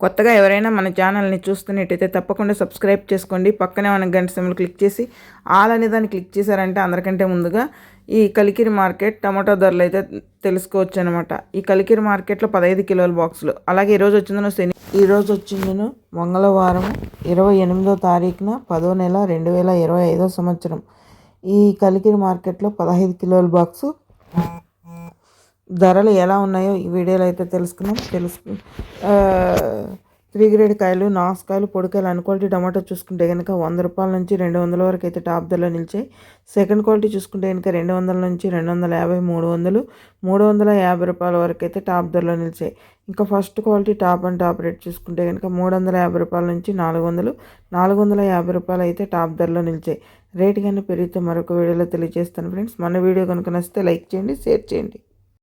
కొత్తగా ఎవరైనా మన ఛానల్ని చూస్తున్నట్టయితే తప్పకుండా సబ్స్క్రైబ్ చేసుకోండి. పక్కనే మన గంట సిమ్లు క్లిక్ చేసి ఆల్ అనే దాన్ని క్లిక్ చేశారంటే అందరికంటే ముందుగా ఈ కలికిరి మార్కెట్ టమాటో ధరలు అయితే తెలుసుకోవచ్చు అనమాట ఈ కలికిరి మార్కెట్లో పదహైదు కిలోల బాక్సులు. అలాగే ఈరోజు వచ్చిందను శని ఈరోజు వచ్చిందను మంగళవారం ఇరవై ఎనిమిదో తారీఖున పదో నెల రెండు వేల ఇరవై ఐదో సంవత్సరం. ఈ కలికిరి మార్కెట్లో పదహైదు కిలోల బాక్సు ధరలు ఎలా ఉన్నాయో ఈ వీడియోలో అయితే తెలుసుకున్నాం తెలుసు త్రీ గ్రేడ్ కాయలు నాసుకాయలు పొడికాయలు అన్ క్వాలిటీ టమాటో చూసుకుంటే కనుక వంద రూపాయల నుంచి రెండు వందల వరకు అయితే టాప్ ధరలో నిలిచాయి. సెకండ్ క్వాలిటీ చూసుకుంటే కనుక రెండు వందల నుంచి రెండు వందల యాభై మూడు వందలు మూడు వందల యాభై రూపాయల వరకు అయితే టాప్ ధరలో నిలిచాయి. ఇంకా first quality top and top rate చూసుకుంటే కనుక మూడు వందల యాభై రూపాయల నుంచి నాలుగు వందలు నాలుగు వందల యాభై రూపాయలు అయితే టాప్ ధరలో నిలిచాయి. రేట్ కానీ పెరిగితే మరొక వీడియోలో తెలియజేస్తాను ఫ్రెండ్స్. మన వీడియో కనుక నచ్చితే లైక్ చేయండి షేర్ చేయండి.